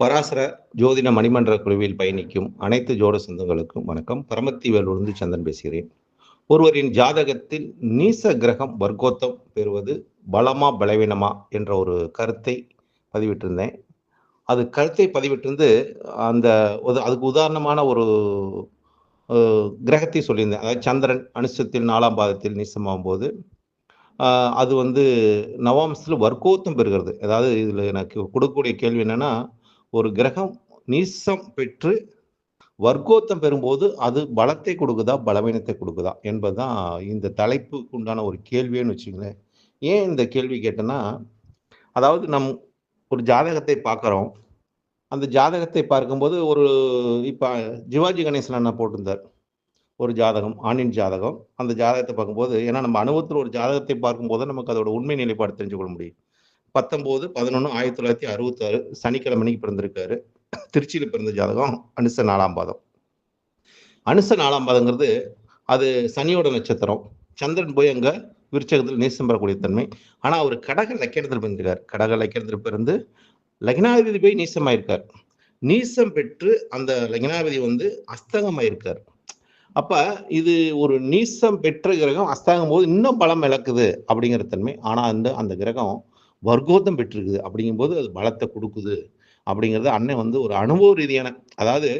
பராசர ஜோதிட மணிமன்ற குழுவில் பயணிக்கும் அனைத்து ஜோட சொந்தங்களுக்கும் வணக்கம். பரமத்தி வேலூர்ந்து சந்தன் பேசுகிறேன். ஒருவரின் ஜாதகத்தில் நீச கிரகம் வர்க்கோத்தம் பெறுவது பலமா பலவீனமா என்ற ஒரு கருத்தை பதிவிட்டிருந்தேன். அது கருத்தை பதிவிட்டிருந்து அந்த அதுக்கு உதாரணமான ஒரு கிரகத்தை சொல்லியிருந்தேன். அதாவது சந்திரன் அனுஷத்தில் நாலாம் பாதத்தில் நீசமாகும் போது அது வந்து நவாம்சத்தில் வர்க்கோத்தம் பெறுகிறது. அதாவது இதில் எனக்கு கொடுக்கக்கூடிய கேள்வி என்னென்னா ஒரு கிரகம் நீசம் பெற்று வர்க்கோத்தம் பெறும்போது அது பலத்தை கொடுக்குதா பலவீனத்தை கொடுக்குதா என்பதுதான் இந்த தலைப்புக்கு உண்டான ஒரு கேள்வின்னு வச்சுங்களேன் ஏன் இந்த கேள்வி கேட்டேன்னா அதாவது நம் ஒரு ஜாதகத்தை பார்க்குறோம். அந்த ஜாதகத்தை பார்க்கும்போது ஒரு இப்போ சிவாஜி கணேசன் அண்ணா போட்டிருந்தார். ஒரு ஜாதகம் ஆணின் ஜாதகம். அந்த ஜாதகத்தை பார்க்கும்போது ஏன்னா நம்ம அனுபவத்தில் ஒரு ஜாதகத்தை பார்க்கும்போது நமக்கு அதோட உண்மை நிலைப்பாடு தெரிஞ்சுக்கொள்ள முடியும். பத்தொம்போது பதினொன்று ஆயிரத்தி தொள்ளாயிரத்தி அறுபத்தாறு சனிக்கிழமைக்கு பிறந்திருக்காரு. திருச்சியில் பிறந்த ஜாதகம் அனுச நாலாம் பாதம். அனுச நாலாம் பாதங்கிறது அது சனியோட நட்சத்திரம். சந்திரன் போய் அங்கே விருச்சகத்தில் நேசம் பெறக்கூடிய தன்மை. ஆனால் அவர் கடக லக்கணத்தில் பிறந்திருக்கார். கடக லக்கணத்தில் பிறந்து லக்னாதிபதி போய் நீசமாயிருக்கார். நீசம் பெற்று அந்த லக்னாதிபதி வந்து அஸ்தகமாயிருக்கார். அப்ப இது ஒரு நீசம் பெற்ற கிரகம் அஸ்தகம் போது இன்னும் பலம் இழக்குது அப்படிங்கிற தன்மை. ஆனா அந்த அந்த கிரகம் வர்க்கோத்தம் பெற்றிருக்குது. அப்படிங்கும்போது அது பலத்தை கொடுக்குது. அப்படிங்கிறது அண்ணன் வந்து ஒரு அனுபவ ரீதியான அதாவது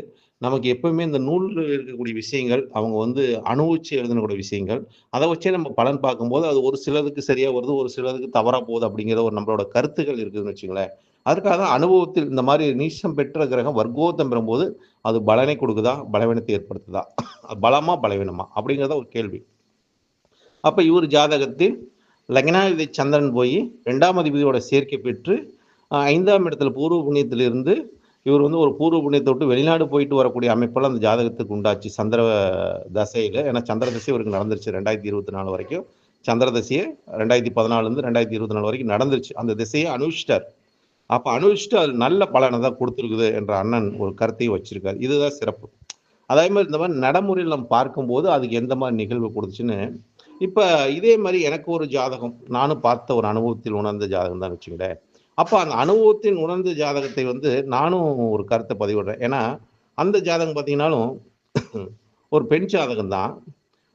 நமக்கு எப்பவுமே இந்த நூலில் இருக்கக்கூடிய விஷயங்கள் அவங்க வந்து அனுபவிச்சு எழுதினக்கூடிய விஷயங்கள் அதை வச்சே நம்ம பலன் பார்க்கும்போது அது ஒரு சிலருக்கு சரியாக வருது ஒரு சிலருக்கு தவறாக போகுது அப்படிங்கிற ஒரு நம்மளோட கருத்துக்கள் இருக்குதுன்னு வச்சுங்களேன் அதுக்காக தான் அனுபவத்தில் இந்த மாதிரி நீசம் பெற்ற கிரகம் வர்க்கோத்தம் பெறும்போது அது பலனை கொடுக்குதா? பலவீனத்தை ஏற்படுத்துதா? அது பலமா பலவீனமா? அப்படிங்கிறத ஒரு கேள்வி. அப்போ இவர் ஜாதகத்தில் லக்னாதிபதி சந்திரன் போய் ரெண்டாம் அதிபதியோட சேர்க்கை பெற்று ஐந்தாம் இடத்துல பூர்வ புண்ணியத்திலிருந்து இவர் வந்து ஒரு பூர்வ புண்ணியத்தை விட்டு வெளிநாடு போயிட்டு வரக்கூடிய அமைப்பெல்லாம் அந்த ஜாதகத்துக்கு உண்டாச்சு. சந்திர தசையில் ஏன்னா சந்திர தசை இவருக்கு நடந்துருச்சு ரெண்டாயிரத்தி இருபத்தி நாலு வரைக்கும். சந்திர தசையை ரெண்டாயிரத்தி பதினாலுலேருந்து ரெண்டாயிரத்தி இருபத்தி நாலு வரைக்கும் நடந்துருச்சு. அந்த திசையை அனுஷ்டார். அப்போ அனுஷ்டிட்டு அது நல்ல பலனை தான் கொடுத்துருக்குது என்ற அண்ணன் ஒரு கருத்தையும் வச்சிருக்காரு. இதுதான் சிறப்பு. அதே மாதிரி இந்த மாதிரி நடைமுறையில் நம்ம பார்க்கும்போது அதுக்கு எந்த மாதிரி நிகழ்வு கொடுத்துச்சுன்னு இப்போ இதே மாதிரி எனக்கு ஒரு ஜாதகம். நானும் பார்த்த ஒரு அனுபவத்தில் உணர்ந்த ஜாதகம் தான் வச்சுங்களேன் அப்போ அந்த அனுபவத்தின் உணர்ந்த ஜாதகத்தை வந்து நானும் ஒரு கருத்தை பதிவிடுறேன். ஏன்னா அந்த ஜாதகம் பார்த்தீங்கன்னாலும் ஒரு பெண் ஜாதகம் தான்.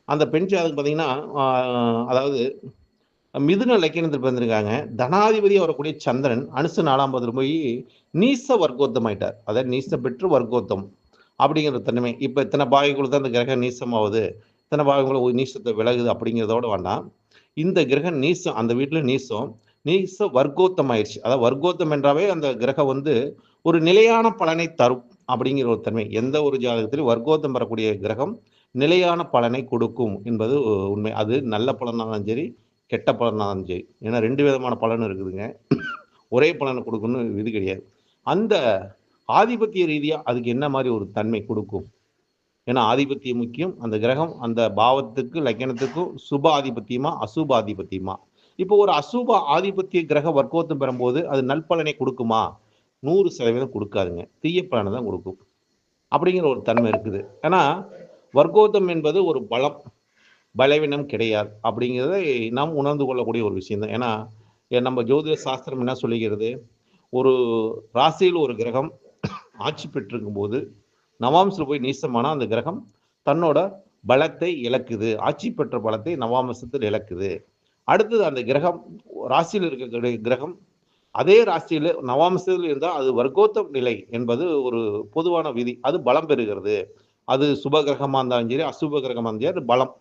அந்த பெண் ஜாதகம் பார்த்தீங்கன்னா அதாவது மிதுன லக்கணத்தில் பிறந்திருக்காங்க. தனாதிபதி வரக்கூடிய சந்திரன் அனுசு நாலாம் பதில் போய் நீச வர்க்கோத்தம் ஆயிட்டார். அதாவது நீச பெற்று வர்க்கோத்தம் அப்படிங்கிற தன்மை. இப்போ இத்தனை பாகங்கள் தான் அந்த கிரகம் நீசமாகுது. இத்தனை பாகங்களும் ஒரு நீசத்தை விலகுது அப்படிங்கிறதோட வேண்டாம். இந்த கிரகம் நீசம் அந்த வீட்டில் நீசம் நீச வர்க்கோத்தம் ஆயிடுச்சு அதாவது வர்க்கோத்தம் என்றாவே அந்த கிரகம் வந்து ஒரு நிலையான பலனை தரும் அப்படிங்கிற ஒரு தன்மை. எந்த ஒரு ஜாதகத்திலும் வர்க்கோத்தம் பெறக்கூடிய கிரகம் நிலையான பலனை கொடுக்கும் என்பது உண்மை. அது நல்ல பலனாலும் சரி கெட்ட பலனாலும் சரி. ஏன்னா ரெண்டு விதமான பலன் இருக்குதுங்க. ஒரே பலனை கொடுக்கணும்னு இது கிடையாது. அந்த ஆதிபத்திய ரீதியாக அதுக்கு என்ன மாதிரி ஒரு தன்மை கொடுக்கும்? ஏன்னா ஆதிபத்தியம் முக்கியம். அந்த கிரகம் அந்த பாவத்துக்கு லக்கணத்துக்கும் சுப ஆதிபத்தியமா அசுப ஆதிபத்தியமா? இப்போ ஒரு அசுப ஆதிபத்திய கிரக வர்க்கோத்தம் பெறும்போது அது நல்பலனை கொடுக்குமா? நூறு சதவீதம் கொடுக்காதுங்க. தீய பலனை தான் கொடுக்கும். அப்படிங்கிற ஒரு தன்மை இருக்குது. ஏன்னா வர்க்கோத்தம் என்பது ஒரு பலம் பலவீனம் கிடையாது. அப்படிங்கிறத நாம் உணர்ந்து கொள்ளக்கூடிய ஒரு விஷயம் தான். ஏன்னா நம்ம ஜோதிட சாஸ்திரம் என்ன சொல்லுகிறது? ஒரு ராசியில் ஒரு கிரகம் ஆட்சி பெற்றிருக்கும் போது நவாம்சில் போய் நீசமானால் அந்த கிரகம் தன்னோட பலத்தை இழக்குது. ஆட்சி பெற்ற பலத்தை நவாம்சத்தில் இழக்குது. அடுத்தது அந்த கிரகம் ராசியில் இருக்கக்கூடிய கிரகம் அதே ராசியில் நவாம்சத்தில் இருந்தால் அது வர்க்கோத்தம் நிலை என்பது ஒரு பொதுவான விதி. அது பலம் பெறுகிறது. அது சுப கிரகமாக இருந்தாலும் சரி அசுப கிரகமாக இருந்தாலும் சரி பலம்.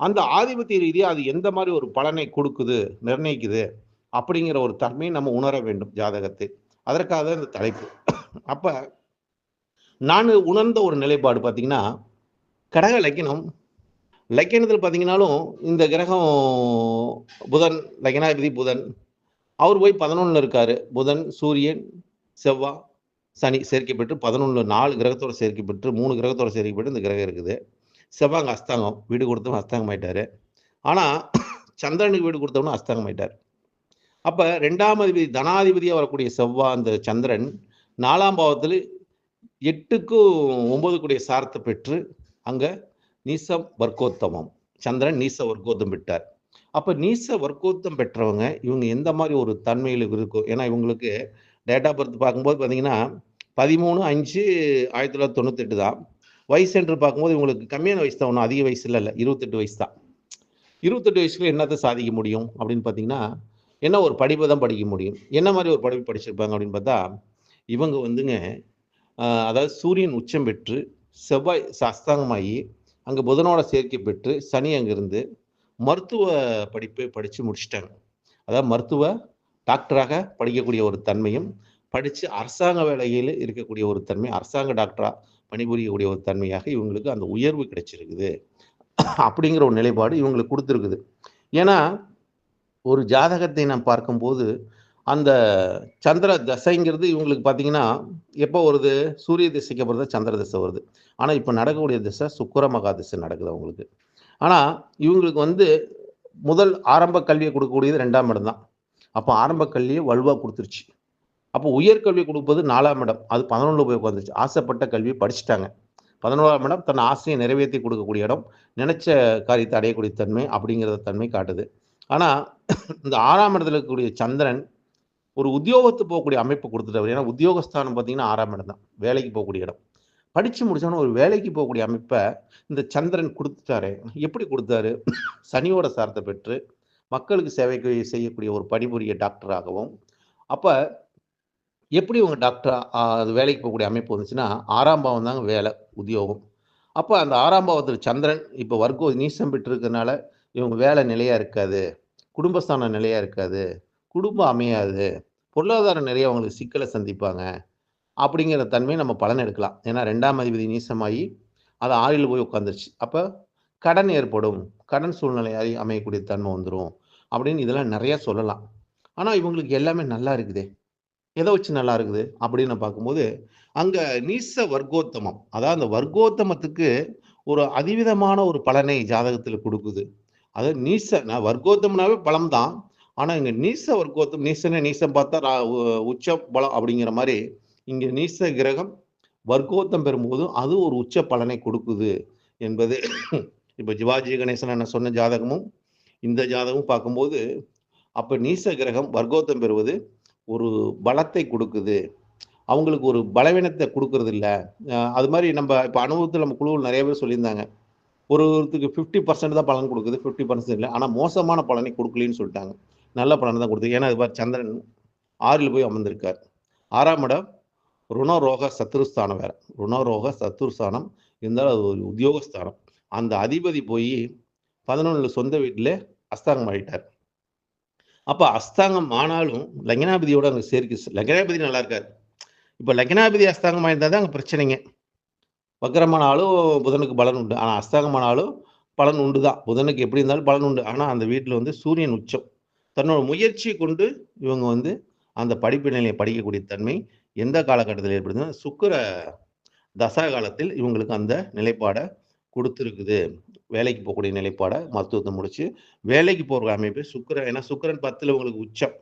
அந்த ஆதிபத்திய ரீதியாக அது எந்த மாதிரி ஒரு பலனை கொடுக்குது நிர்ணயிக்குது அப்படிங்கிற ஒரு தன்மையை நம்ம உணர வேண்டும் ஜாதகத்தை அதற்காக தான் இந்த தலைப்பு. அப்போ நான் உணர்ந்த ஒரு நிலைப்பாடு பார்த்தீங்கன்னா கடக லக்கினம். லக்கினத்தில் பார்த்தீங்கன்னாலும் இந்த கிரகம் புதன் லக்கினாதிபதி புதன். அவர் போய் பதினொன்றில் இருக்கார். புதன் சூரியன் செவ்வாய் சனி சேர்க்கை பெற்று பதினொன்று நாலு கிரகத்தோட சேர்க்கை பெற்று மூணு கிரகத்தோட சேர்க்கை பெற்று இந்த கிரகம் இருக்குது. செவ்வாங்க அஸ்தாங்கம். வீடு கொடுத்தவன் அஸ்தாங்கம் ஆயிட்டாரு ஆனால் சந்திரனுக்கு வீடு கொடுத்தவனும் அஸ்தாங்கம் ஆயிட்டார் அப்போ ரெண்டாம் அதிபதி தனாதிபதியாக வரக்கூடிய செவ்வாய் அந்த சந்திரன் நாலாம் பாவத்தில் எட்டுக்கும் ஒன்பது கூடிய சாரத்தை பெற்று அங்கே நீச வர்க்கோத்தமம் சந்திரன் நீச வர்க்கோத்தம் பெற்றார். அப்போ நீச வர்க்கோத்தம் பெற்றவங்க இவங்க எந்த மாதிரி ஒரு தன்மையில் இருக்கும் ஏன்னா இவங்களுக்கு டேட் ஆஃப் பர்த் பார்க்கும்போது பார்த்தீங்கன்னா பதிமூணு அஞ்சு ஆயிரத்தி தொள்ளாயிரத்தி தொண்ணூத்தெட்டு தான். வயசு என்று பார்க்கும்போது இவங்களுக்கு கம்மியான வயசு தான் ஒன்றும் அதிக வயசுல இல்லை இருபத்தெட்டு வயசு தான். இருபத்தெட்டு வயசுல என்னத்தை சாதிக்க முடியும் அப்படின்னு பார்த்தீங்கன்னா என்ன ஒரு படிப்பை தான் படிக்க முடியும். என்ன மாதிரி ஒரு படிப்பு படிச்சிருப்பாங்க அப்படின்னு பார்த்தா இவங்க வந்துங்க அதாவது சூரியன் உச்சம் பெற்று செவ்வாய் அஸ்தாங்கமாகி அங்கே புதனோட சேர்க்கை பெற்று சனி அங்கிருந்து மருத்துவ படிப்பை படித்து முடிச்சிட்டாங்க. அதாவது மருத்துவ டாக்டராக படிக்கக்கூடிய ஒரு தன்மையும் படித்து அரசாங்க வேலையில் இருக்கக்கூடிய ஒரு தன்மை அரசாங்க டாக்டராக பணிபுரியக்கூடிய ஒரு தன்மையாக இவங்களுக்கு அந்த உயர்வு கிடைச்சிருக்குது. அப்படிங்கிற ஒரு நிலைப்பாடு இவங்களுக்கு கொடுத்துருக்குது. ஏன்னா ஒரு ஜாதகத்தை நாம் பார்க்கும்போது அந்த சந்திர தசைங்கிறது இவங்களுக்கு பார்த்தீங்கன்னா எப்போ வருது? சூரிய திசைக்கு அப்புறம் தான் சந்திர திசை வருது. ஆனால் இப்போ நடக்கக்கூடிய திசை சுக்கர மகா திசை நடக்குது அவங்களுக்கு. ஆனால் இவங்களுக்கு வந்து முதல் ஆரம்ப கல்வியை கொடுக்கக்கூடியது ரெண்டாம் இடம் தான். அப்போ ஆரம்ப கல்வியை வலுவாக கொடுத்துருச்சு. அப்போ உயர்கல்வி கொடுப்பது நாலாம் இடம். அது பதினொன்று போய் உட்காந்துருச்சு ஆசைப்பட்ட கல்வியை படிச்சுட்டாங்க. பதினோராம் இடம் தன் ஆசையை நிறைவேற்றி கொடுக்கக்கூடிய இடம். நினைச்ச காரியத்தை அடையக்கூடிய தன்மை அப்படிங்கிற தன்மை காட்டுது. ஆனால் இந்த ஆறாம் இடத்துல இருக்கக்கூடிய சந்திரன் ஒரு உத்தியோகத்து போகக்கூடிய அமைப்பு கொடுத்துட்டவர். ஏன்னா உத்தியோகஸ்தானம் பார்த்தீங்கன்னா ஆறாம் இடம் தான். வேலைக்கு போகக்கூடிய இடம். படித்து முடிச்சோன்னு ஒரு வேலைக்கு போகக்கூடிய அமைப்பை இந்த சந்திரன் கொடுத்துட்டாரு. எப்படி கொடுத்தாரு? சனியோட சாரத்தை பெற்று மக்களுக்கு சேவைக்கு செய்யக்கூடிய ஒரு பணிபுரிய டாக்டராகவும் அப்போ எப்படி இவங்க டாக்டர் அது வேலைக்கு போகக்கூடிய அமைப்பு வந்துச்சுன்னா ஆறாம் பாவம் தாங்க வேலை உத்தியோகம். அப்போ அந்த ஆறாம் பாவத்தில் சந்திரன் இப்போ வர்க்கோ நீசம் பெற்றிருக்கனால இவங்க வேலை நிலையாக இருக்காது. குடும்பஸ்தானம் நிலையாக இருக்காது. குடும்பம் அமையாது. பொருளாதாரம் நிறைய அவங்களுக்கு சிக்கலை சந்திப்பாங்க. அப்படிங்கிற தன்மையை நம்ம பலன் எடுக்கலாம். ஏன்னா ரெண்டாம் அதிபதி நீசமாகி அது ஆறில் போய் உட்காந்துருச்சு அப்போ கடன் ஏற்படும். கடன் சூழ்நிலை அமையக்கூடிய தன்மை வந்துடும் அப்படின்னு இதெல்லாம் நிறையா சொல்லலாம். ஆனால் இவங்களுக்கு எல்லாமே நல்லா இருக்குதே. எதை வச்சு நல்லா இருக்குது? அப்படின்னு பார்க்கும்போது அங்கே நீச வர்க்கோத்தமம் அதாவது அந்த வர்க்கோத்தமத்துக்கு ஒரு அதிவிதமான ஒரு பலனை ஜாதகத்தில் கொடுக்குது. அது நீச நான் வர்க்கோத்தம்னாவே பலம் தான் ஆனால் இங்கே நீச வர்க்கோத்தம் நீசனே நீசம் பார்த்தா உச்ச பலம் அப்படிங்கிற மாதிரி இங்கே நீச கிரகம் வர்க்கோத்தம் பெறும்போது அது ஒரு உச்ச பலனை கொடுக்குது என்பது. இப்போ சிவாஜி கணேசன் என்ன சொன்ன ஜாதகமும் இந்த ஜாதகமும் பார்க்கும்போது அப்போ நீச கிரகம் வர்க்கோத்தம் பெறுவது ஒரு பலத்தை கொடுக்குது. அவங்களுக்கு ஒரு பலவீனத்தை கொடுக்கறது இல்லை அது மாதிரி நம்ம இப்போ அனுபவத்தில் நம்ம குழுவில் நிறைய பேர் சொல்லியிருந்தாங்க. ஒரு ஒருத்தருக்கு ஃபிஃப்டி பர்சன்ட் தான் பலன் கொடுக்குது ஃபிஃப்டி பர்சன்ட் இல்லை. ஆனால் மோசமான பலனை கொடுக்கலன்னு சொல்லிட்டாங்க. நல்ல பலனை தான் கொடுத்து ஏன்னா இது பாரு சந்திரன் ஆறில் போய் அமர்ந்திருக்கார். ஆறாம் இடம் ருணரோக சத்துருஸ்தானம் வேற. ருணரோக சத்துருஸ்தானம் இருந்தாலும் அது ஒரு உத்தியோகஸ்தானம். அந்த அதிபதி போய் பதினொன்றில் சொந்த வீட்டில் அஸ்தாங்கம் ஆகிட்டார் அப்போ அஸ்தாங்கம் ஆனாலும் லக்னாபதியோட அங்கே சேர்க்கு லக்னாபதி நல்லா இருக்கார். இப்போ லக்னாபதி அஸ்தாங்கம் ஆயிருந்தால் தான் அங்கே பிரச்சனைங்க. வக்கரமானாலும் புதனுக்கு பலன் உண்டு. ஆனால் அஸ்தாங்கமானாலும் பலன் உண்டு தான் புதனுக்கு எப்படி இருந்தாலும் பலன் உண்டு. ஆனால் அந்த வீட்டில் வந்து சூரியன் உச்சம். தன்னோட முயற்சியை கொண்டு இவங்க வந்து அந்த படிப்பு நிலையை படிக்கக்கூடிய தன்மை எந்த காலகட்டத்தில் ஏற்படுதுன்னா சுக்கிர தசா காலத்தில் இவங்களுக்கு அந்த நிலைப்பாடை கொடுத்துருக்குது. வேலைக்கு போகக்கூடிய நிலைப்பாடை மருத்துவத்தை முடிச்சு வேலைக்கு போகிற அமைப்பு சுக்கிரன் ஏன்னா சுக்கிரன் பத்தில் உங்களுக்கு உச்சம்.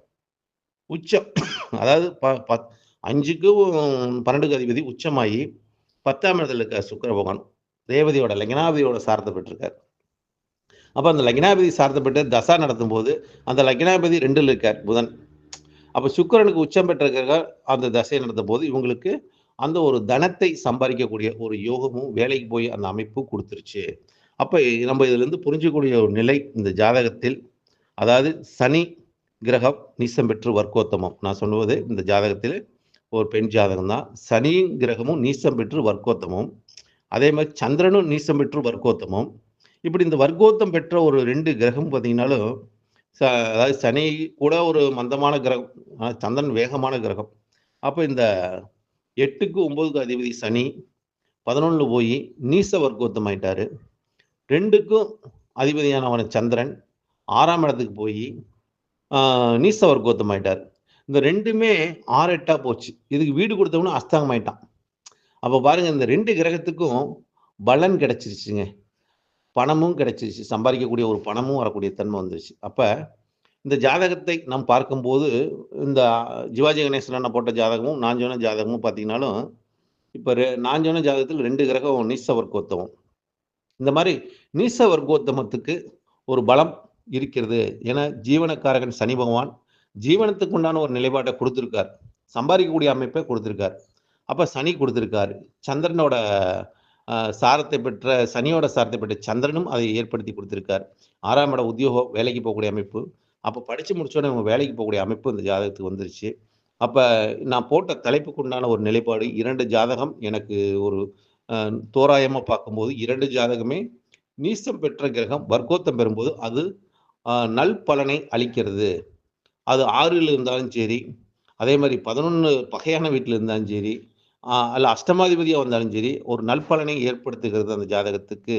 உச்சம். அதாவது ப பத் அஞ்சுக்கு பன்னெண்டுக்கு அதிபதி உச்சமாகி பத்தாம் இடத்துல இருக்க சுக்கர பகவான். ரேவதியோட லக்னாபதியோட சார்த்த பெற்றிருக்கார். அப்போ அந்த லக்னாபதி சார்ந்தப்பட்ட தசா நடத்தும் போது அந்த லக்னாபதி ரெண்டில் இருக்கார் புதன். அப்போ சுக்கிரனுக்கு உச்சம் பெற்றிருக்கிற அந்த தசையை நடத்தும் போது இவங்களுக்கு அந்த ஒரு தனத்தை சம்பாதிக்கக்கூடிய ஒரு யோகமும் வேலைக்கு போய் அந்த அமைப்பு கொடுத்துருச்சு. அப்போ நம்ம இதிலிருந்து புரிஞ்சக்கூடிய ஒரு நிலை இந்த ஜாதகத்தில் அதாவது சனி கிரகம் நீசம் பெற்று வர்க்கோத்தமம். நான் சொல்லுவது இந்த ஜாதகத்தில் ஒரு பெண் ஜாதகம் தான் சனியின் கிரகமும் நீசம் பெற்று வர்க்கோத்தமம். அதே மாதிரி சந்திரனும் நீசம் பெற்று வர்க்கோத்தமம். இப்படி இந்த வர்க்கோத்தம் பெற்ற ஒரு ரெண்டு கிரகம் பார்த்தீங்கன்னாலும் ச அதாவது சனி கூட ஒரு மந்தமான கிரகம் சந்திரன் வேகமான கிரகம். அப்போ இந்த எட்டுக்கு ஒம்பதுக்கு அதிபதி சனி பதினொன்றில் போய் நீச வர்க்கோத்தம் ஆயிட்டாரு. ரெண்டுக்கும் அதிபதியானவன சந்திரன் ஆறாம் இடத்துக்கு போய் நீச வர்க்கோத்தம் ஆயிட்டார். இந்த ரெண்டுமே ஆறு எட்டா போச்சு. இதுக்கு வீடு கொடுத்தவனும் அஸ்தாங்கம் ஆயிட்டான் அப்போ பாருங்க இந்த ரெண்டு கிரகத்துக்கும் பலன் கிடைச்சிருச்சுங்க. பணமும் கிடைச்சிருச்சு. சம்பாதிக்கக்கூடிய ஒரு பணமும் வரக்கூடிய தன்மை வந்துருச்சு. அப்போ இந்த ஜாதகத்தை நாம் பார்க்கும்போது இந்த சிவாஜி கணேசன் அண்ணா போட்ட ஜாதகமும் நான் சொன்ன ஜாதகமும் பார்த்தீங்கன்னாலும் இப்போ நான் சொன்ன ஜாதகத்தில் ரெண்டு கிரகம் நீச வர்க்கோத்தமம் இந்த மாதிரி நீச வர்க்கோத்தமத்துக்கு ஒரு பலம் இருக்கிறது. ஏன்னா ஜீவனக்காரகன் சனி பகவான் ஜீவனத்துக்கு உண்டான ஒரு நிலைப்பாட்டை கொடுத்துருக்கார். சம்பாதிக்கக்கூடிய அமைப்பை கொடுத்துருக்கார். அப்போ சனி கொடுத்துருக்காரு. சந்திரனோட சாரத்தை பெற்ற சனியோட சாரத்தை பெற்ற சந்திரனும் அதை ஏற்படுத்தி கொடுத்திருக்கார். ஆறாம் இட உத்தியோகம் வேலைக்கு போகக்கூடிய அமைப்பு. அப்போ படித்து முடிச்சோடனே அவங்க வேலைக்கு போகக்கூடிய அமைப்பு இந்த ஜாதகத்துக்கு வந்துருச்சு. அப்போ நான் போட்ட தலைப்புக்கு உண்டான ஒரு நிலைப்பாடு இரண்டு ஜாதகம் எனக்கு ஒரு தோராயமாக பார்க்கும்போது இரண்டு ஜாதகமே நீசம் பெற்ற கிரகம் வர்க்கோத்தம் பெறும்போது அது நல் பலனை அளிக்கிறது. அது ஆறில் இருந்தாலும் சரி அதே மாதிரி பதினொன்று பகையான வீட்டில் இருந்தாலும் சரி அல்ல அஷ்டமாதிபதியாக வந்தாலும் சரி ஒரு நல்பலனை ஏற்படுத்துகிறது அந்த ஜாதகத்துக்கு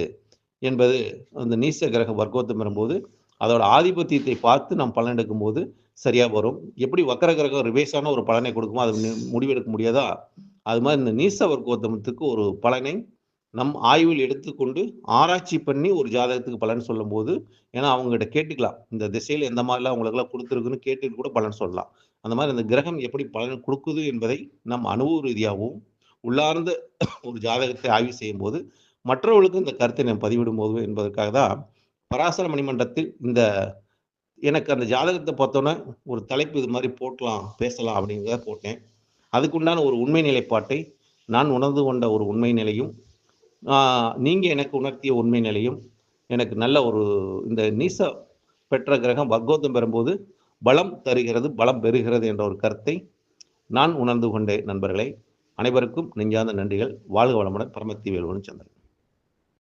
என்பது அந்த நீச கிரக வர்க்கோத்தம் வரும்போது அதோட ஆதிபத்தியத்தை பார்த்து நாம் பலன் எடுக்கும்போது சரியாக வரும். எப்படி வக்கர கிரகம் ரிவேஸான ஒரு பலனை கொடுக்குமோ அது முடிவெடுக்க முடியாதா? அது மாதிரி இந்த நீச வர்க்கோத்தமத்துக்கு ஒரு பலனை நம் ஆய்வில் எடுத்துக்கொண்டு ஆராய்ச்சி பண்ணி ஒரு ஜாதகத்துக்கு பலன் சொல்லும்போது ஏன்னா அவங்ககிட்ட கேட்டுக்கலாம். இந்த திசையில் எந்த மாதிரிலாம் அவங்களுக்கெல்லாம் கொடுத்துருக்குன்னு கேட்டுட்டு கூட பலன் சொல்லலாம். அந்த மாதிரி அந்த கிரகம் எப்படி பலன் கொடுக்குது என்பதை நம் அனுபவ ரீதியாகவும் உள்ளார்ந்த ஒரு ஜாதகத்தை ஆய்வு செய்யும் போது மற்றவர்களுக்கு இந்த கருத்தை நான் பதிவிடும் போது என்பதற்காக தான் பராசர மணிமண்டலத்தில் இந்த எனக்கு அந்த ஜாதகத்தை பார்த்தோன்னே ஒரு தலைப்பு இது மாதிரி போட்டலாம் பேசலாம் அப்படிங்கிறத போட்டேன். அதுக்குண்டான ஒரு உண்மை நிலைப்பாட்டை நான் உணர்ந்து கொண்ட ஒரு உண்மை நிலையும் நீங்கள் எனக்கு உணர்த்திய உண்மை நிலையும் எனக்கு நல்ல ஒரு இந்த நீச பெற்ற கிரகம் வர்க்கோத்தம் பெறும்போது பலம் தருகிறது பலம் பெறுகிறது என்ற ஒரு கருத்தை நான் உணர்ந்து கொண்டேன் நண்பர்களே அனைவருக்கும் நெஞ்சார்ந்த நன்றிகள். வாழ்க வளமுடன் பரமத்தி வேலுவன் சந்திரன்.